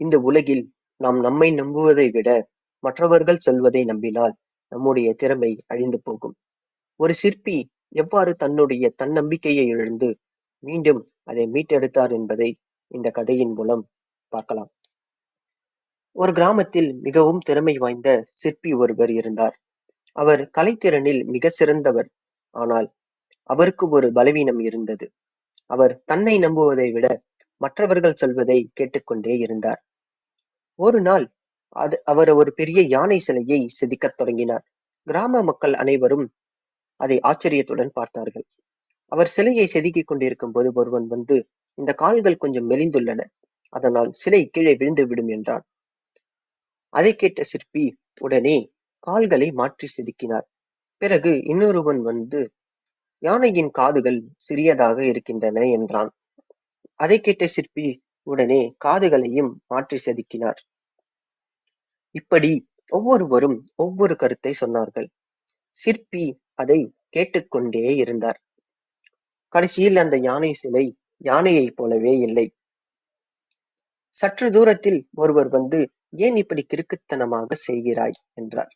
இந்த உலகில் நாம் நம்மை நம்புவதை விட மற்றவர்கள் சொல்வதை நம்பினால் நம்முடைய திறமை அழிந்து போகும். ஒரு சிற்பி எவ்வாறு தன்னுடைய தன்னம்பிக்கையை இழந்து மீண்டும் அதை மீட்டெடுத்தார் என்பதை இந்த கதையின் மூலம் பார்க்கலாம். ஒரு கிராமத்தில் மிகவும் திறமை வாய்ந்த சிற்பி ஒருவர் இருந்தார். அவர் கலைத்திறனில் மிக சிறந்தவர். ஆனால் அவருக்கு ஒரு பலவீனம் இருந்தது. அவர் தன்னை நம்புவதை விட மற்றவர்கள் சொல்வதை கேட்டுக்கொண்டே இருந்தார். ஒரு நாள் அது அவர் ஒரு பெரிய யானை சிலையை செதுக்கத் தொடங்கினார். கிராம மக்கள் அனைவரும் அதை ஆச்சரியத்துடன் பார்த்தார்கள். அவர் சிலையை செதுக்கிக் கொண்டிருக்கும் போது ஒருவன் வந்து இந்த கால்கள் கொஞ்சம் மெலிந்துள்ளன. அதனால் சிலை கீழே விழுந்து விடும் என்றான். அதை கேட்ட சிற்பி உடனே கால்களை மாற்றி செதுக்கினார். பிறகு இன்னொருவன் வந்து யானையின் காதுகள் சிறியதாக இருக்கின்றன என்றான். அதை கேட்ட சிற்பி உடனே காதுகளையும் மாற்றி செதுக்கினார். இப்படி ஒவ்வொருவரும் ஒவ்வொரு கருத்தை சொன்னார்கள். சிற்பி அதை கேட்டுக்கொண்டே இருந்தார். கடைசியில் அந்த யானை சிலை யானையைப் போலவே இல்லை. சற்று தூரத்தில் ஒருவர் வந்து ஏன் இப்படி கிறுக்குத்தனமாக செய்கிறாய்? என்றார்.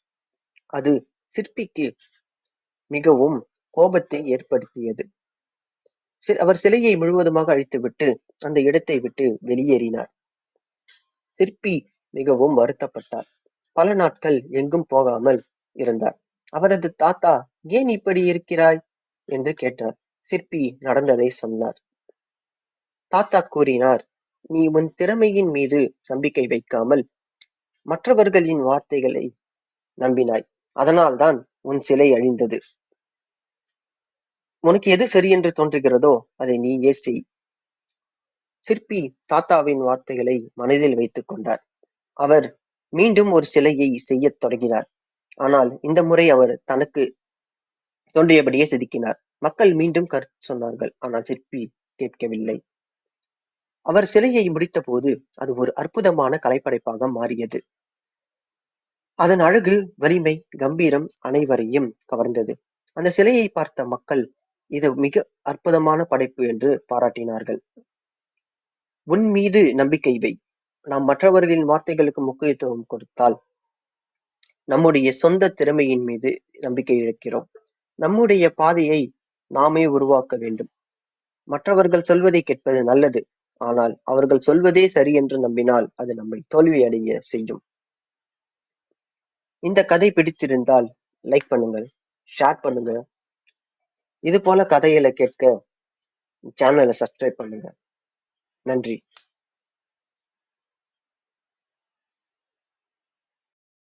அது சிற்பிக்கு மிகவும் கோபத்தை ஏற்படுத்தியது. அவர் சிலையை முழுவதுமாக அழித்துவிட்டு அந்த இடத்தை விட்டு வெளியேறினார். சிற்பி மிகவும் வருத்தப்பட்டார். பல நாட்கள் எங்கும் போகாமல் இருந்தார். அவரது தாத்தா ஏன் இப்படி இருக்கிறாய்? என்று கேட்டார். சிற்பி நடந்ததை சொன்னார். தாத்தா கூறினார் நீ உன் திறமையின் மீது நம்பிக்கை வைக்காமல் மற்றவர்களின் வார்த்தைகளை நம்பினாய். அதனால்தான் உன் சிலை அழிந்தது. உனக்கு எது சரி என்று தோன்றுகிறதோ அதை நீயே செய். சிற்பி தாத்தாவின் வார்த்தைகளை மனதில் வைத்துக் கொண்டார். அவர் மீண்டும் ஒரு சிலையை செய்யத் தொடங்கினார். ஆனால் இந்த முறை அவர் தனக்கு தோன்றியபடியே செதுக்கினார். மக்கள் மீண்டும் கருத்து சொன்னார்கள். ஆனால் சிற்பி கேட்கவில்லை. அவர் சிலையை முடித்தபோது அது ஒரு அற்புதமான கலைப்படைப்பாக மாறியது. அதன் அழகு வலிமை கம்பீரம் அனைவரையும் கவர்ந்தது. அந்த சிலையை பார்த்த மக்கள் இது மிக அற்புதமான படைப்பு என்று பாராட்டினார்கள். உன் மீது நம்பிக்கை வை. நாம் மற்றவர்களின் வார்த்தைகளுக்கு முக்கியத்துவம் கொடுத்தால் நம்முடைய சொந்த திறமையின் மீது நம்பிக்கை இழக்கிறோம். நம்முடைய பாதையை நாமே உருவாக்க வேண்டும். மற்றவர்கள் சொல்வதை கேட்பது நல்லது. ஆனால் அவர்கள் சொல்வதே சரி என்று நம்பினால் அது நம்மை தோல்வியடைய செய்யும். இந்த கதை பிடித்திருந்தால் லைக் பண்ணுங்க ஷேர் பண்ணுங்க இது போல கதைகளை கேட்க சேனலை சப்ஸ்கிரைப் பண்ணுங்க. நன்றி.